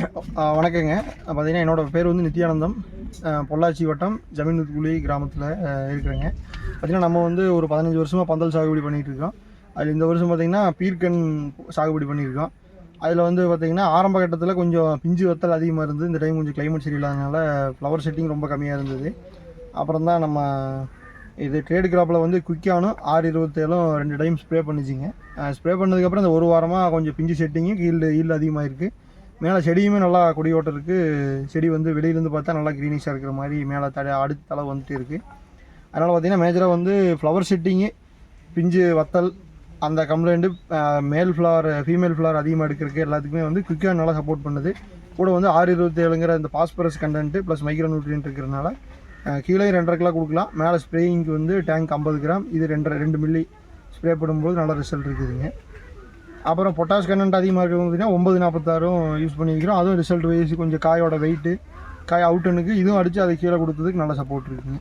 வணக்கங்க. பார்த்தீங்கன்னா என்னோடய பேர் வந்து நித்யானந்தம். பொள்ளாச்சி வட்டம் ஜமீனுக்குழி கிராமத்தில் இருக்கிறேங்க. பார்த்திங்கன்னா நம்ம வந்து ஒரு பதினஞ்சு வருஷமாக பந்தல் சாகுபடி பண்ணிகிட்டு இருக்கோம். அதில் இந்த வருஷம் பார்த்திங்கன்னா பீர்க்கன் சாகுபடி பண்ணியிருக்கோம். அதில் வந்து பார்த்திங்கன்னா ஆரம்ப கட்டத்தில் கொஞ்சம் பிஞ்சு வத்தல் அதிகமாக இருந்தது. இந்த டைம் கொஞ்சம் கிளைமேட் சரியில்லாதனால ஃப்ளவர் செட்டிங் ரொம்ப கம்மியாக இருந்தது. அப்புறம் தான் நம்ம இது ட்ரேடு கிராப்பில் வந்து குயிக்கானும் ஆறு இருபத்தேழும் ரெண்டு டைம் ஸ்ப்ரே பண்ணிச்சிங்க. ஸ்ப்ரே பண்ணதுக்கப்புறம் இந்த ஒரு வாரமாக கொஞ்சம் பிஞ்சு செட்டிங்கு ஈல்டு ஈல்டு அதிகமாக இருக்குது மேலே செடியுமே நல்லா கொடியோட்டம் இருக்குது செடி வந்து வெளியிலேருந்து பார்த்தா நல்லா க்ரீனிஷாக இருக்கிற மாதிரி மேலே தடை அடுத்த தலை வந்துட்டு இருக்குது அதனால் பார்த்திங்கன்னா மேஜராக வந்து ஃப்ளவர் செட்டிங்கு பிஞ்சு வத்தல் அந்த கம்ப்ளைண்ட்டு மேல் ஃப்ளவர் ஃபீமேல் ஃப்ளவர் அதிகமாக எடுக்கிறதுக்கு எல்லாத்துக்குமே வந்து குயிக்காக நல்லா சப்போர்ட் பண்ணுது. கூட வந்து ஆறு இருபத்தேழுங்கிற இந்த phosphorus content plus micro nutrient இருக்கிறனால கீழே ரெண்டரை கிலோ கொடுக்கலாம். மேலே ஸ்ப்ரேயிங்க்கு வந்து டேங்க் ஐம்பது கிராம். இது ரெண்டரை ரெண்டு மில்லி ஸ்ப்ரே பண்ணும்போது நல்ல ரிசல்ட் இருக்குதுங்க. அப்புறம் பொட்டாஷ் கண்டென்ட் அதிகமாக இருக்கிறவங்க பார்த்தீங்கன்னா ஒம்பது நாற்பத்தாறும் யூஸ் பண்ணியிருக்கிறோம். அதுவும் ரிசல்ட் வைஸ் கொஞ்சம் காயோட வெயிட்டு காய் அவுட்டனுக்கு இதுவும் அடித்து அதை கீழே கொடுத்ததுக்கு நல்ல சப்போர்ட் இருக்குது